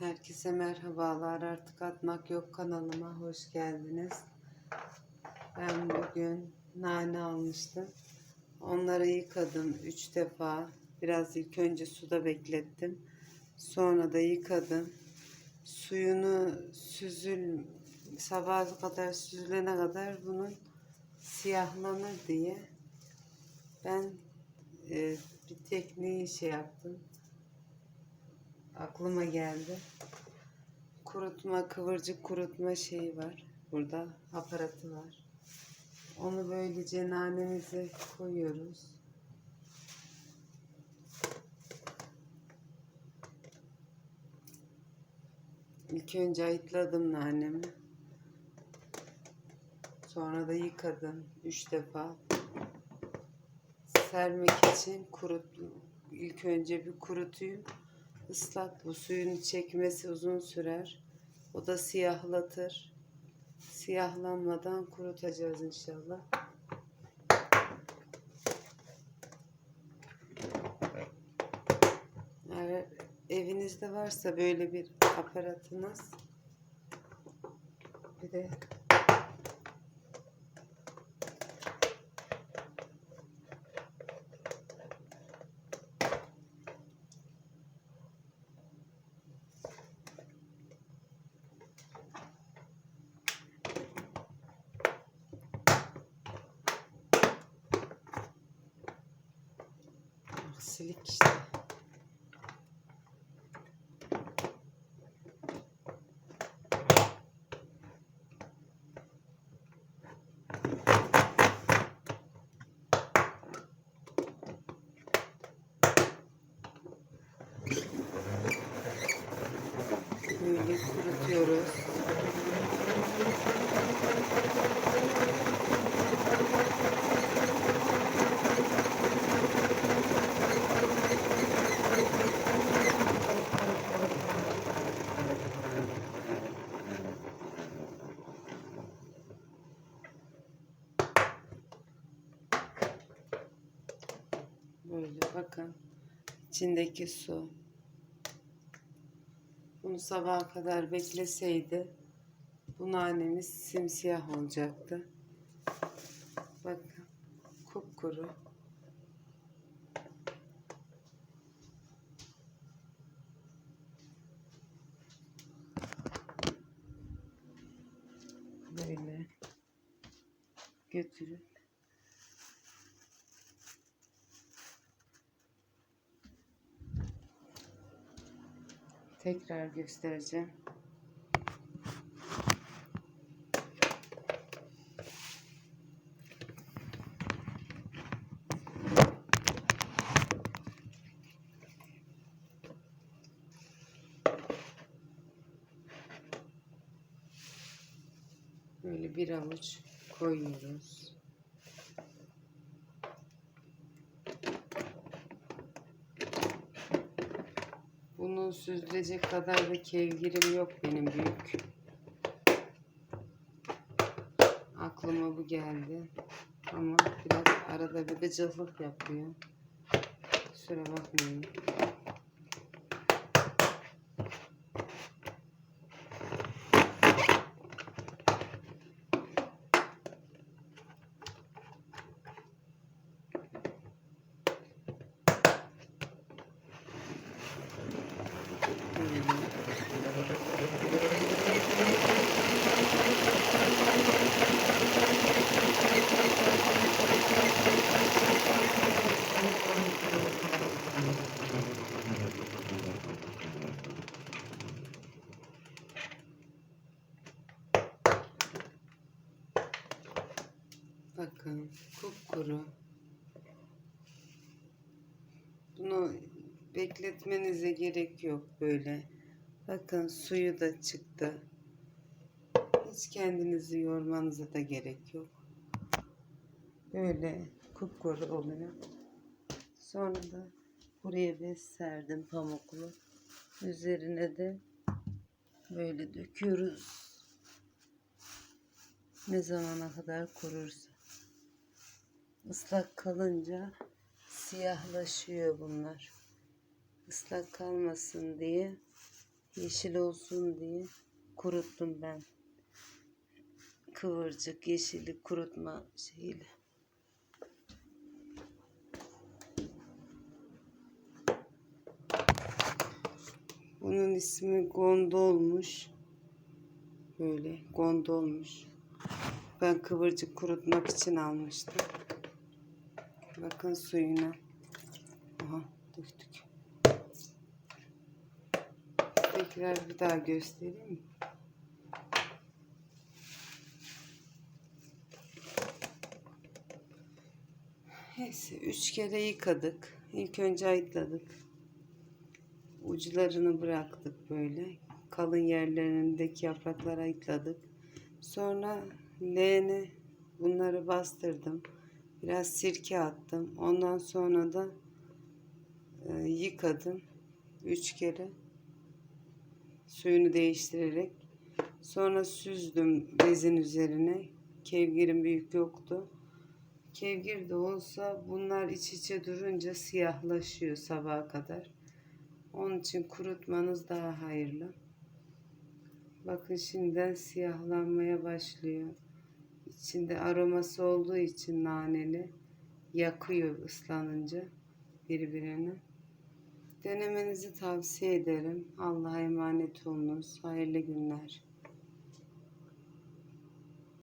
Herkese merhabalar. Artık atmak yok kanalıma hoş geldiniz. Ben bugün nane almıştım. Onları yıkadım 3 defa. Biraz ilk önce suda beklettim. Sonra da yıkadım. Suyunu süzül sabaha kadar süzülene kadar bunun siyahlanır diye ben e, bir tekniği şey yaptım aklıma geldi. Kurutma, kıvırcık kurutma şeyi var. Burada aparatı var. Onu böylece nanemize koyuyoruz. İlk önce ayıtladım nanemi. Sonra da yıkadım üç defa. Sermek için kurut ilk önce bir kurutayım ıslak bu suyun çekmesi uzun sürer. O da siyahlatır. Siyahlanmadan kurutacağız inşallah. Eğer evinizde varsa böyle bir aparatınız bir de aksilik işte. Böyle kurutuyoruz. Böyle bakın. içindeki su. Bunu sabaha kadar bekleseydi bu nanemiz simsiyah olacaktı. Bakın kupkuru. Böyle götürüp tekrar göstereceğim. Böyle bir avuç koyuyoruz. Bunu süzülecek kadar da kevgirim yok benim büyük. Aklıma bu geldi. Ama biraz arada bir gıcırlık yapıyor. Kusura bakmayın. Bakın kupkuru. Bunu bekletmenize gerek yok böyle. Bakın suyu da çıktı. Hiç kendinizi yormanıza da gerek yok. Böyle kupkuru oluyor. Sonra da buraya bez serdim pamuklu. Üzerine de böyle döküyoruz. Ne zamana kadar kurursa. Islak kalınca siyahlaşıyor bunlar. Islak kalmasın diye Yeşil olsun diye kuruttum ben. Kıvırcık yeşili kurutma şeyiyle. Bunun ismi gondolmuş. Böyle gondolmuş. Ben kıvırcık kurutmak için almıştım. Bakın suyuna. Aha döktük. Tekrar bir daha göstereyim. mi? Neyse üç kere yıkadık. İlk önce ayıtladık. Uçlarını bıraktık böyle. Kalın yerlerindeki yaprakları ayıtladık. Sonra leğene bunları bastırdım. Biraz sirke attım. Ondan sonra da e, yıkadım. Üç kere suyunu değiştirerek. Sonra süzdüm bezin üzerine. Kevgirim büyük yoktu. Kevgir de olsa bunlar iç içe durunca siyahlaşıyor sabaha kadar. Onun için kurutmanız daha hayırlı. Bakın şimdiden siyahlanmaya başlıyor. İçinde aroması olduğu için naneli yakıyor ıslanınca birbirini. Denemenizi tavsiye ederim. Allah'a emanet olunuz. Hayırlı günler.